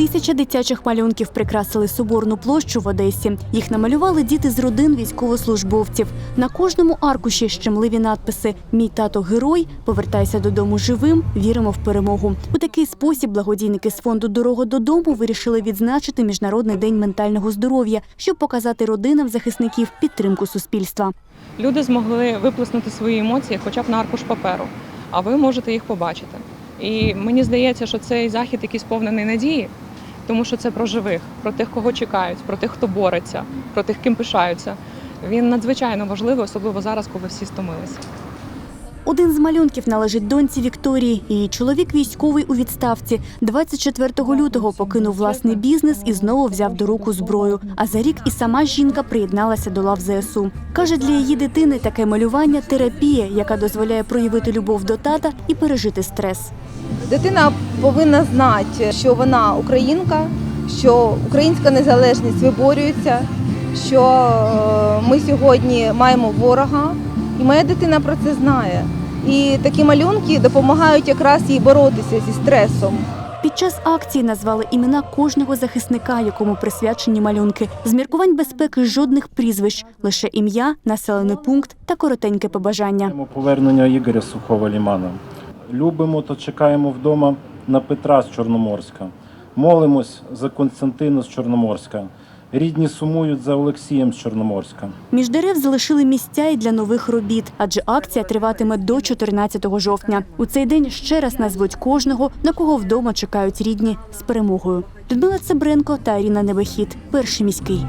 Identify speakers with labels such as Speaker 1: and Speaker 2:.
Speaker 1: Тисяча дитячих малюнків прикрасили соборну площу в Одесі. Їх намалювали діти з родин військовослужбовців. На кожному аркуші щемливі надписи Мій тато герой, повертайся додому живим, віримо в перемогу. У такий спосіб благодійники з фонду Дорога додому вирішили відзначити Міжнародний день ментального здоров'я, щоб показати родинам захисників підтримку суспільства.
Speaker 2: Люди змогли виплеснути свої емоції хоча б на аркуш паперу, а ви можете їх побачити. І мені здається, що цей захід який сповнений надії, тому що це про живих, про тих, кого чекають, про тих, хто бореться, про тих, ким пишаються. Він надзвичайно важливий, особливо зараз, коли всі стомилися.
Speaker 1: Один з малюнків належить доньці Вікторії. Її чоловік військовий у відставці. 24 лютого покинув власний бізнес і знову взяв до руку зброю. А за рік і сама жінка приєдналася до лав ЗСУ. Каже, для її дитини таке малювання терапія, яка дозволяє проявити любов до тата і пережити стрес.
Speaker 3: Дитина повинна знати, що вона українка, що українська незалежність виборюється, що е, ми сьогодні маємо ворога, і моя дитина про це знає. І такі малюнки допомагають якраз їй боротися зі стресом.
Speaker 1: Під час акції назвали імена кожного захисника, якому присвячені малюнки. З міркувань безпеки жодних прізвищ, лише ім'я, населений пункт та коротеньке побажання.
Speaker 4: Повернення Ігоря Сухого Лімана. Любимо та чекаємо вдома на Петра з Чорноморська. Молимось за Константина з Чорноморська. Рідні сумують за Олексієм з Чорноморська.
Speaker 1: Між дерев залишили місця і для нових робіт, адже акція триватиме до 14 жовтня. У цей день ще раз назвуть кожного, на кого вдома чекають рідні з перемогою. Людмила Цибренко та Аріна Невихід Перший міський.